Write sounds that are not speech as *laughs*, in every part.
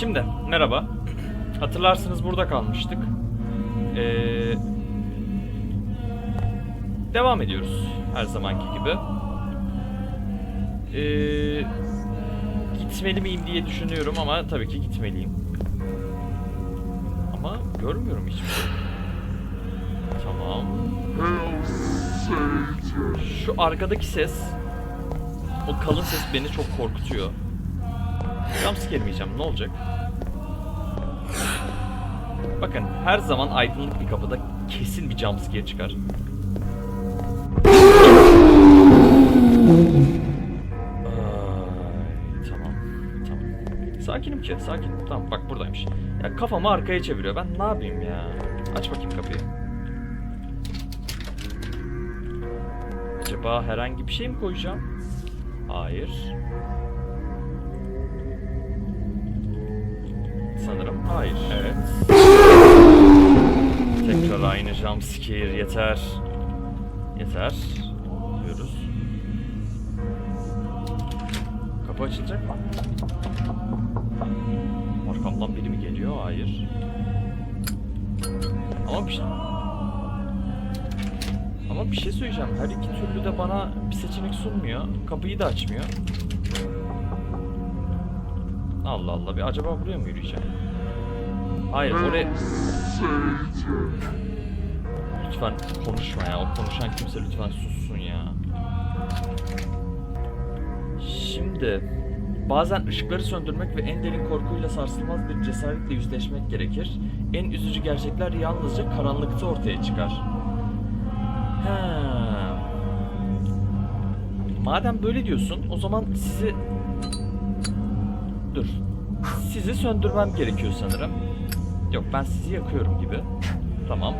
Şimdi merhaba. Hatırlarsınız burada kalmıştık. Ee, devam ediyoruz her zamanki gibi. Ee, gitmeli miyim diye düşünüyorum ama tabii ki gitmeliyim. Ama görmüyorum hiçbir şey. Tamam. Şu arkadaki ses, o kalın ses beni çok korkutuyor. Jumpscare yemeyeceğim ne olacak? Bakın her zaman aydınlık bir kapıda kesin bir jumpscare çıkar. Ay, tamam, tamam. Sakinim ki, sakin. Tamam bak buradaymış. Ya kafamı arkaya çeviriyor. Ben ne yapayım ya? Aç bakayım kapıyı. Acaba herhangi bir şey mi koyacağım? Hayır. Sanırım hayır. Evet. Tekrar aynı jumpscare yeter. Yeter. Diyoruz. Kapı açılacak mı? Arkamdan biri mi geliyor? Hayır. Ama bir şey... Ama bir şey söyleyeceğim. Her iki türlü de bana bir seçenek sunmuyor. Kapıyı da açmıyor. Allah Allah. Bir acaba buraya mı yürüyeceğim? Hayır oraya... Lütfen konuşma ya. O konuşan kimse lütfen sussun ya. Şimdi bazen ışıkları söndürmek ve en derin korkuyla sarsılmaz bir cesaretle yüzleşmek gerekir. En üzücü gerçekler yalnızca karanlıkta ortaya çıkar. Ha. Madem böyle diyorsun, o zaman sizi Dur. Sizi söndürmem gerekiyor sanırım. Yok ben sizi yakıyorum gibi. Tamam.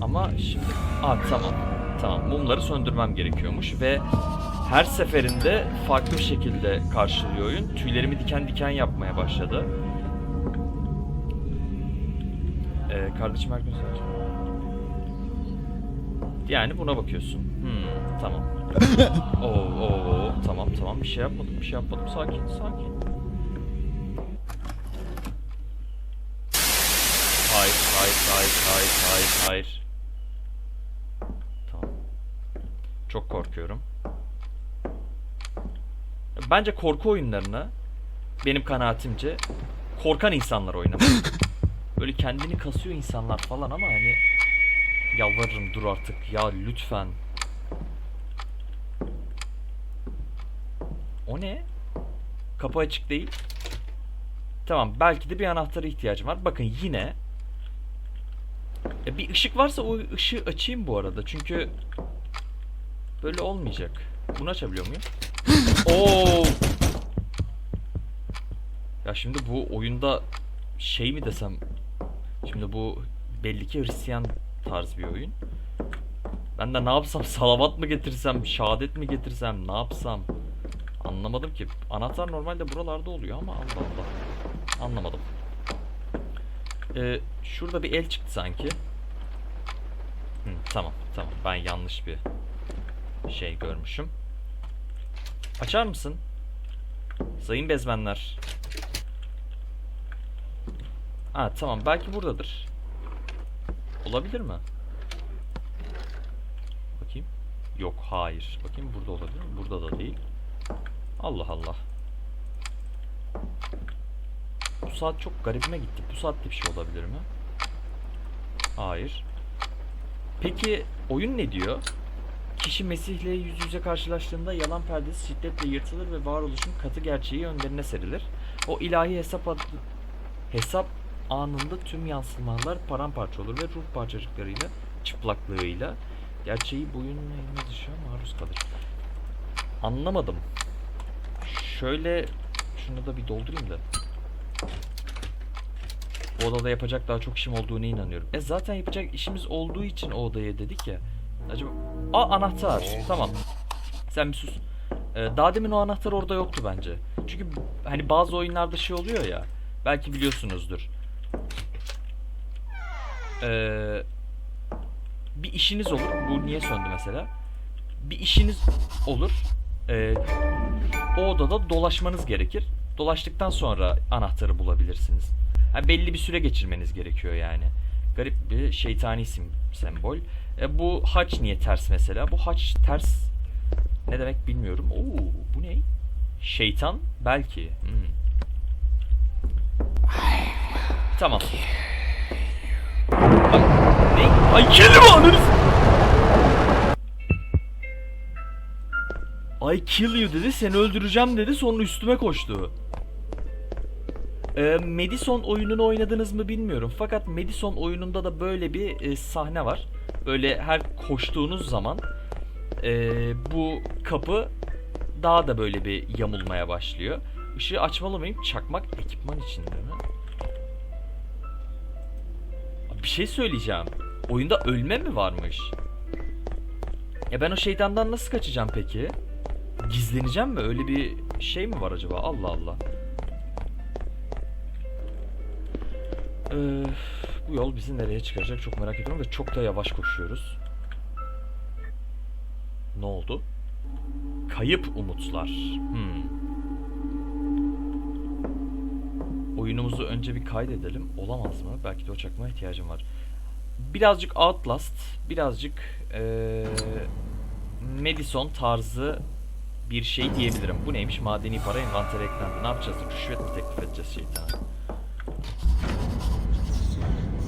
Ama şimdi... Aa tamam. Tamam mumları söndürmem gerekiyormuş ve her seferinde farklı bir şekilde karşılıyor oyun. Tüylerimi diken diken yapmaya başladı. Ee, kardeşim her gün Yani buna bakıyorsun. Hmm, tamam. *laughs* Oo, oo, tamam tamam bir şey yapmadım bir şey yapmadım sakin sakin. Hayır hayır hayır hayır hayır hayır. Tamam. Çok korkuyorum. Bence korku oyunlarına benim kanaatimce korkan insanlar oynamalı. *laughs* Böyle kendini kasıyor insanlar falan ama hani yalvarırım dur artık ya lütfen. O ne? Kapı açık değil. Tamam belki de bir anahtara ihtiyacım var. Bakın yine e, bir ışık varsa o ışığı açayım bu arada. Çünkü böyle olmayacak. Bunu açabiliyor muyum? *laughs* Oo! Ya şimdi bu oyunda şey mi desem Şimdi bu belli ki Hristiyan tarz bir oyun. Ben de ne yapsam *laughs* salavat mı getirsem, şehadet mi getirsem, ne yapsam? Anlamadım ki. Anahtar normalde buralarda oluyor ama Allah Allah. Anlamadım. Ee, şurada bir el çıktı sanki. Hı, tamam tamam ben yanlış bir şey görmüşüm. Açar mısın? Sayın bezmenler. Ha tamam belki buradadır. Olabilir mi? Bakayım. Yok hayır. Bakayım burada olabilir mi? Burada da değil. Allah Allah. Bu saat çok garibime gitti. Bu saatte bir şey olabilir mi? Hayır. Peki oyun ne diyor? Kişi Mesih'le yüz yüze karşılaştığında yalan perdesi şiddetle yırtılır ve varoluşun katı gerçeği önlerine serilir. O ilahi hesap adlı, hesap anında tüm yansımalar paramparça olur ve ruh parçacıklarıyla, çıplaklığıyla gerçeği boyun eğme dışa maruz kalır. Anlamadım. Şöyle şunu da bir doldurayım da. Bu odada yapacak daha çok işim olduğunu inanıyorum. E zaten yapacak işimiz olduğu için o odaya dedik ya. Acaba... Aa anahtar. Tamam. Sen bir sus. Ee, daha demin o anahtar orada yoktu bence. Çünkü hani bazı oyunlarda şey oluyor ya. Belki biliyorsunuzdur. Ee, bir işiniz olur. Bu niye söndü mesela? Bir işiniz olur. Ee, o odada dolaşmanız gerekir. Dolaştıktan sonra anahtarı bulabilirsiniz. Ha, belli bir süre geçirmeniz gerekiyor yani. Garip bir şeytani sim, sembol. E, bu haç niye ters mesela? Bu haç ters ne demek bilmiyorum. Oo, bu ne? Şeytan belki. Hmm. Tamam. Ay, ne? Ay kelime ananı I kill you dedi, seni öldüreceğim dedi, sonra üstüme koştu. Ee, Madison oyununu oynadınız mı bilmiyorum. Fakat Madison oyununda da böyle bir e, sahne var. Böyle her koştuğunuz zaman e, bu kapı daha da böyle bir yamulmaya başlıyor. Işığı açmalı mıyım? Çakmak ekipman içinde mi? Bir şey söyleyeceğim. Oyunda ölme mi varmış? Ya ben o şeytandan nasıl kaçacağım peki? Gizleneceğim mi? Öyle bir şey mi var acaba? Allah Allah. Ee, bu yol bizi nereye çıkaracak çok merak ediyorum ve çok da yavaş koşuyoruz. Ne oldu? Kayıp umutlar. Hmm. Oyunumuzu önce bir kaydedelim. Olamaz mı? Belki de o çakmaya ihtiyacım var. Birazcık Outlast, birazcık ee, Madison tarzı bir şey diyebilirim. Bu neymiş? Madeni para envantere eklendi. Ne yapacağız? Rüşvet mi teklif edeceğiz şeytana?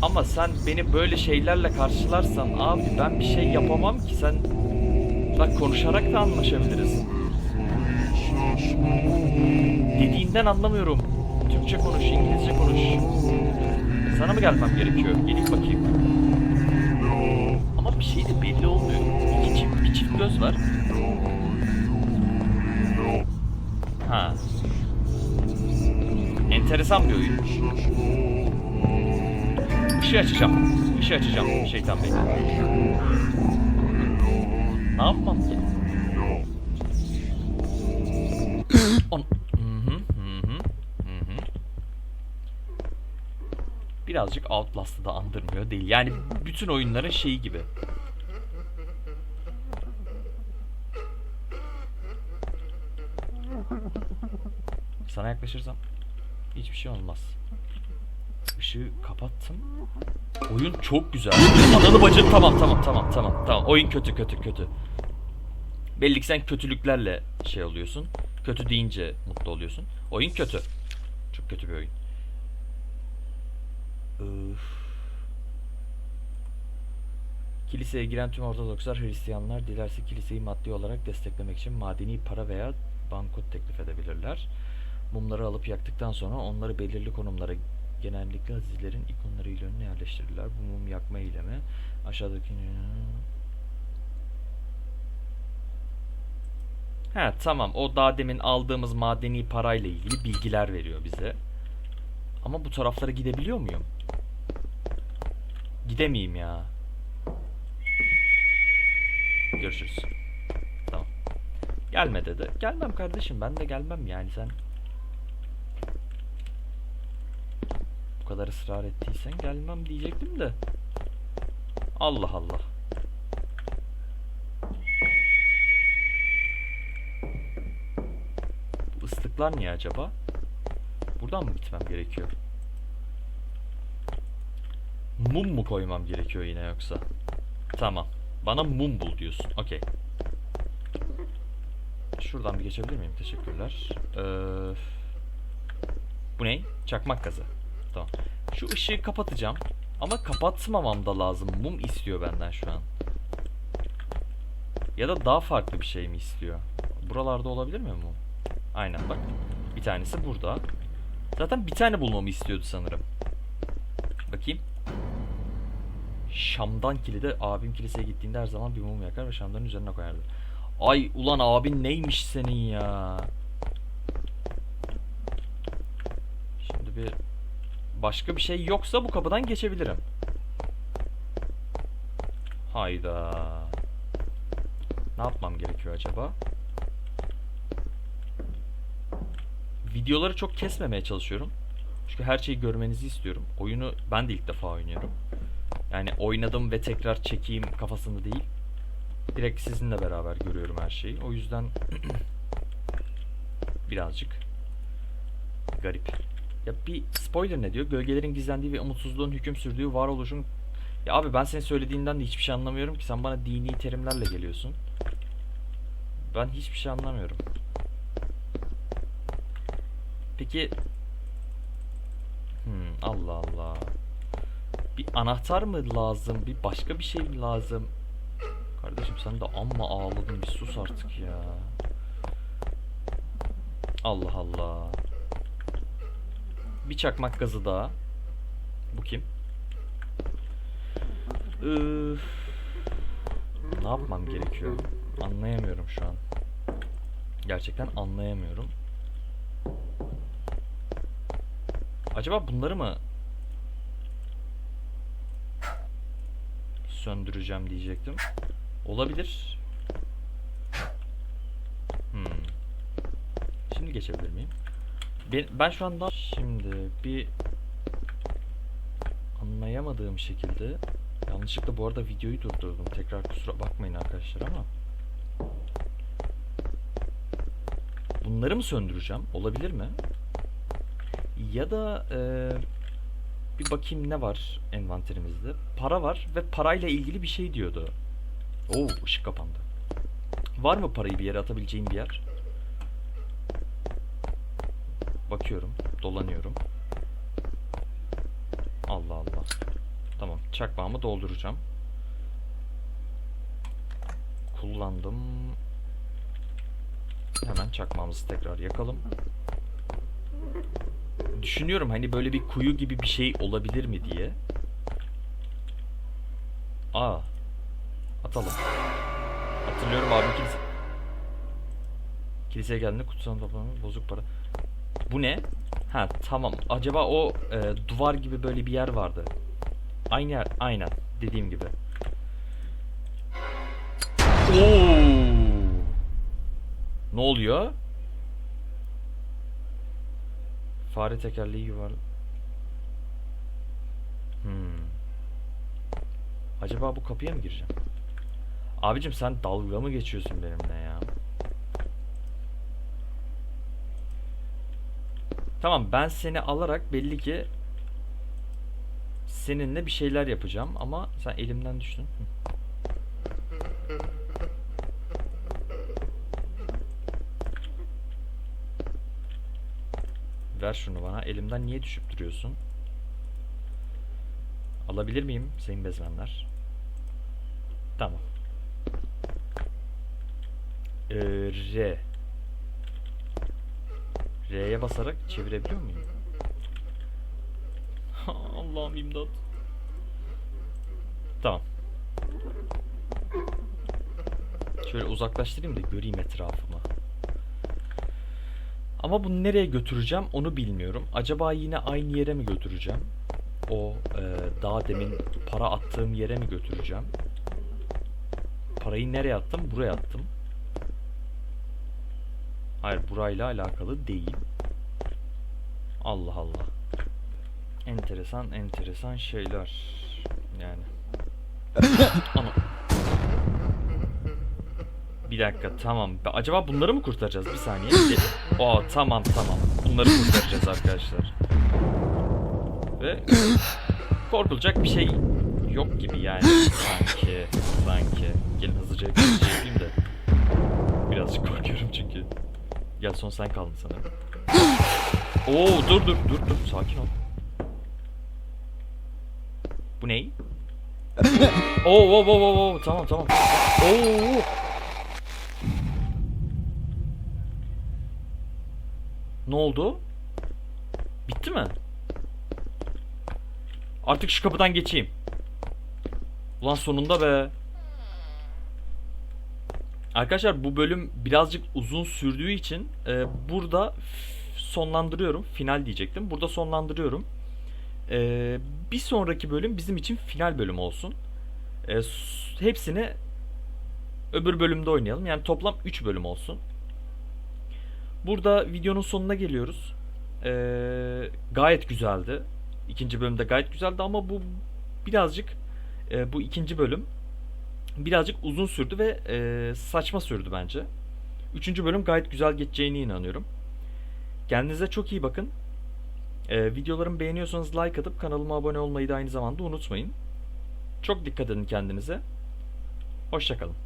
Ama sen beni böyle şeylerle karşılarsan abi ben bir şey yapamam ki sen bak konuşarak da anlaşabiliriz. Dediğinden anlamıyorum. Türkçe konuş, İngilizce konuş. Sana mı gelmem gerekiyor? Gelin bakayım. Ama bir şey de belli olmuyor. İki çift, bir çift göz var. Ha. Enteresan bir oyun. Işığı açacağım. Işığı açacağım şeytan bey. Ne yapmam ki? On... Birazcık Outlast'ı da andırmıyor değil. Yani bütün oyunların şeyi gibi. Sana yaklaşırsam hiçbir şey olmaz. Işığı kapattım. Oyun çok güzel. Ananı bacın tamam tamam tamam tamam tamam. Oyun kötü kötü kötü. Belli ki sen kötülüklerle şey oluyorsun. Kötü deyince mutlu oluyorsun. Oyun kötü. Çok kötü bir oyun. Üf. Kiliseye giren tüm Ortodokslar Hristiyanlar dilerse kiliseyi maddi olarak desteklemek için madeni para veya bankot teklif edebilirler. Mumları alıp yaktıktan sonra onları belirli konumlara genellikle azizlerin ikonlarıyla önüne yerleştirirler. Bu mum yakma eylemi aşağıdaki... He tamam o daha demin aldığımız madeni parayla ilgili bilgiler veriyor bize. Ama bu taraflara gidebiliyor muyum? Gidemeyeyim ya. Görüşürüz. Tamam. Gelme dedi. Gelmem kardeşim ben de gelmem yani sen kadar ısrar ettiysen gelmem diyecektim de. Allah Allah. Bu ıslıklar niye acaba? Buradan mı gitmem gerekiyor? Mum mu koymam gerekiyor yine yoksa? Tamam. Bana mum bul diyorsun. Okey. Şuradan bir geçebilir miyim? Teşekkürler. Ee, bu ne? Çakmak gazı. Tamam. Şu ışığı kapatacağım. Ama kapatmamam da lazım. Mum istiyor benden şu an. Ya da daha farklı bir şey mi istiyor? Buralarda olabilir mi mum? Aynen bak. Bir tanesi burada. Zaten bir tane bulmamı istiyordu sanırım. Bakayım. Şam'dan kilide abim kiliseye gittiğinde her zaman bir mum yakar ve şamdanın üzerine koyardı. Ay ulan abin neymiş senin ya? Şimdi bir başka bir şey yoksa bu kapıdan geçebilirim. Hayda. Ne yapmam gerekiyor acaba? Videoları çok kesmemeye çalışıyorum. Çünkü her şeyi görmenizi istiyorum. Oyunu ben de ilk defa oynuyorum. Yani oynadım ve tekrar çekeyim kafasında değil. Direkt sizinle beraber görüyorum her şeyi. O yüzden *clears throat* birazcık garip. Ya bir spoiler ne diyor? Gölgelerin gizlendiği ve umutsuzluğun hüküm sürdüğü varoluşun... Ya abi ben senin söylediğinden de hiçbir şey anlamıyorum ki. Sen bana dini terimlerle geliyorsun. Ben hiçbir şey anlamıyorum. Peki... Hmm, Allah Allah. Bir anahtar mı lazım? Bir başka bir şey mi lazım? Kardeşim sen de amma ağladın bir sus artık ya. Allah Allah. Bir çakmak gazı daha. Bu kim? Üf. Ne yapmam gerekiyor? Anlayamıyorum şu an. Gerçekten anlayamıyorum. Acaba bunları mı söndüreceğim diyecektim. Olabilir. Hmm. Şimdi geçebilir miyim? Ben, ben şu anda şimdi bir anlayamadığım şekilde yanlışlıkla bu arada videoyu durdurdum. Tekrar kusura bakmayın arkadaşlar ama bunları mı söndüreceğim? Olabilir mi? Ya da eee, bir bakayım ne var envanterimizde. Para var ve parayla ilgili bir şey diyordu. Oo ışık kapandı. Var mı parayı bir yere atabileceğim bir yer? Bakıyorum, dolanıyorum. Allah Allah. Tamam, çakmağımı dolduracağım. Kullandım. Hemen çakmağımızı tekrar yakalım. Düşünüyorum hani böyle bir kuyu gibi bir şey olabilir mi diye. Aa. Atalım. Hatırlıyorum abim kilise... Kiliseye geldiğinde kutsal toplamı bozuk para. Bu ne? Ha tamam. Acaba o e, duvar gibi böyle bir yer vardı. Aynı yer. Aynen. Dediğim gibi. Oo! Ne oluyor? Fare tekerleği yuvarlı. Hmm. Acaba bu kapıya mı gireceğim? Abicim sen dalga mı geçiyorsun benimle ya? Tamam ben seni alarak belli ki seninle bir şeyler yapacağım ama sen elimden düştün. Ver şunu bana. Elimden niye düşüp duruyorsun? Alabilir miyim sayın bezmenler? Tamam. Ee, R. R'ye basarak çevirebiliyor muyum? *laughs* Allah'ım imdat. Tamam. Şöyle uzaklaştırayım da göreyim etrafımı. Ama bunu nereye götüreceğim onu bilmiyorum. Acaba yine aynı yere mi götüreceğim? O e, daha demin para attığım yere mi götüreceğim? Parayı nereye attım? Buraya attım. Hayır burayla alakalı değil. Allah Allah. Enteresan enteresan şeyler. Yani. *coughs* Ana. Bir dakika tamam. Acaba bunları mı kurtaracağız? Bir saniye. Aa tamam tamam. Bunları kurtaracağız arkadaşlar. Ve korkulacak bir şey yok gibi yani. Sanki. Sanki. Gelin hızlıca bir şey yapayım da. Birazcık korkuyorum çünkü. Gel son sen kaldın sanırım. *gasps* Oo dur dur dur dur sakin ol. Bu ney? *laughs* Oo oo oo oo oo tamam tamam. Oo. Ne oldu? Bitti mi? Artık şu kapıdan geçeyim. Ulan sonunda be. Arkadaşlar bu bölüm birazcık uzun sürdüğü için e, burada sonlandırıyorum. Final diyecektim. Burada sonlandırıyorum. E, bir sonraki bölüm bizim için final bölüm olsun. E, hepsini öbür bölümde oynayalım. Yani toplam 3 bölüm olsun. Burada videonun sonuna geliyoruz. E, gayet güzeldi. İkinci bölümde gayet güzeldi ama bu birazcık e, bu ikinci bölüm birazcık uzun sürdü ve e, saçma sürdü bence. Üçüncü bölüm gayet güzel geçeceğine inanıyorum. Kendinize çok iyi bakın. Ee, videolarımı beğeniyorsanız like atıp kanalıma abone olmayı da aynı zamanda unutmayın. Çok dikkat edin kendinize. Hoşçakalın.